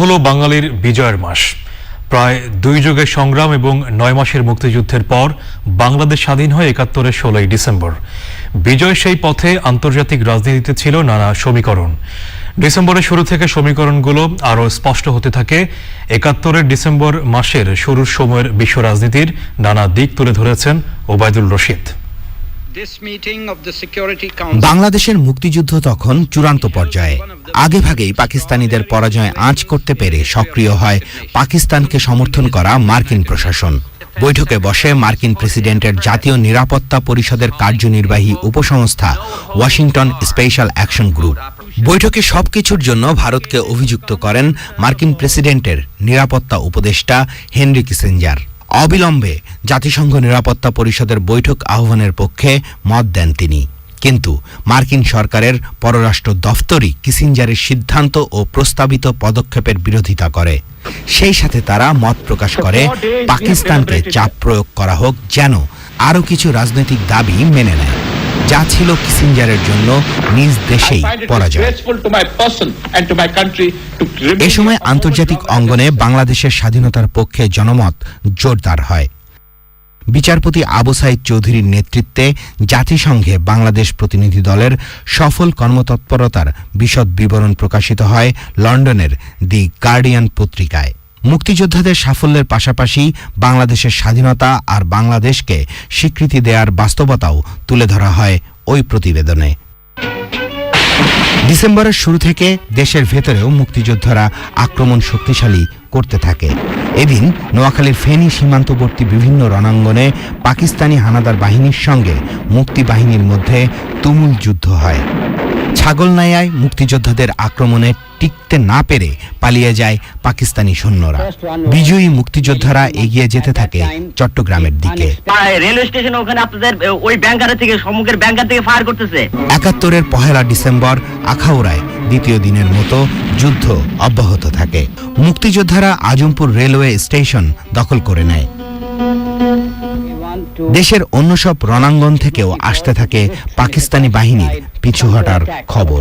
হলো বাঙালির বিজয়ের মাস। প্রায় দুই যুগের সংগ্রাম এবং নয় মাসের মুক্তিযুদ্ধের পর বাংলাদেশ স্বাধীন হয় একাত্তরের ষোলোই ডিসেম্বর। বিজয় সেই পথে আন্তর্জাতিক রাজনীতিতে ছিল নানা সমীকরণ। ডিসেম্বরের শুরু থেকে সমীকরণগুলো আরও স্পষ্ট হতে থাকে। একাত্তরের ডিসেম্বর মাসের শুরুর সময়ের বিশ্ব রাজনীতির নানা দিক তুলে ধরেছেন ওবায়দুল রশিদ। বাংলাদেশের মুক্তিযুদ্ধ তখন চূড়ান্ত পর্যায়ে। আগেভাগেই পাকিস্তানিদের পরাজয় আঁচ করতে পেরে সক্রিয় হয় পাকিস্তানকে সমর্থন করা মার্কিন প্রশাসন। বৈঠকে বসে মার্কিন প্রেসিডেন্টের জাতীয় নিরাপত্তা পরিষদের কার্যনির্বাহী উপসংস্থা ওয়াশিংটন স্পেশাল অ্যাকশন গ্রুপ। বৈঠকে সবকিছুর জন্য ভারতকে অভিযুক্ত করেন মার্কিন প্রেসিডেন্টের নিরাপত্তা উপদেষ্টা হেনরি কিসেঞ্জার। অবিলম্বে জাতিসংঘ নিরাপত্তা পরিষদের বৈঠক আহ্বানের পক্ষে মত দেন তিনি। কিন্তু মার্কিন সরকারের পররাষ্ট্র দফতরই কিসিঞ্জারের সিদ্ধান্ত ও প্রস্তাবিত পদক্ষেপের বিরোধিতা করে। সেই সাথে তারা মত প্রকাশ করে পাকিস্তানকে চাপ প্রয়োগ করা হোক যেন আরও কিছু রাজনৈতিক দাবি মেনে নেয়। যা ছিল কিসিঞ্জারের জন্য নিজ দেশেই পরাজয়। এ সময় আন্তর্জাতিক অঙ্গনে বাংলাদেশের স্বাধীনতার পক্ষে জনমত জোরদার হয়। বিচারপতি আবু সাইদ চৌধুরীর নেতৃত্বে জাতিসংঘে বাংলাদেশ প্রতিনিধি দলের সফল কর্মতৎপরতার বিশদ বিবরণ প্রকাশিত হয় লন্ডনের দি গার্ডিয়ান পত্রিকায়। মুক্তিযোদ্ধাদের সাফল্যের পাশাপাশি বাংলাদেশের স্বাধীনতা আর বাংলাদেশকে স্বীকৃতি দেওয়ার বাস্তবতাও তুলে ধরা হয় ওই প্রতিবেদনে। ডিসেম্বরের শুরু থেকে দেশের ভেতরেও মুক্তিযোদ্ধারা আক্রমণ শক্তিশালী করতে থাকে। এদিন নোয়াখালীর ফেনী সীমান্তবর্তী বিভিন্ন রণাঙ্গনে পাকিস্তানি হানাদার বাহিনীর সঙ্গে মুক্তি বাহিনীর মধ্যে তুমুল যুদ্ধ হয়। ছাগলনাইয়ায় মুক্তিযোদ্ধাদের আক্রমণে টিকতে না পেরে পালিয়ে যায় পাকিস্তানি সৈন্যরা। বিজয়ী মুক্তিযোদ্ধারা এগিয়ে যেতে থাকে চট্টগ্রামের দিকে। রেলওয়ে স্টেশন ওখানে আপনাদের ওই ব্যাংকার থেকে সম্মুখের ব্যাংকার থেকে ফায়ার করতেছে। একাত্তরের পহেলা ডিসেম্বর আখাউড়ায় দ্বিতীয় দিনের মতো যুদ্ধ অব্যাহত থাকে। মুক্তিযোদ্ধারা আজমপুর রেলওয়ে স্টেশন দখল করে নেয়। দেশের অন্য সব রণাঙ্গন থেকেও আসতে থাকে পাকিস্তানি বাহিনীর পিছু হটার খবর।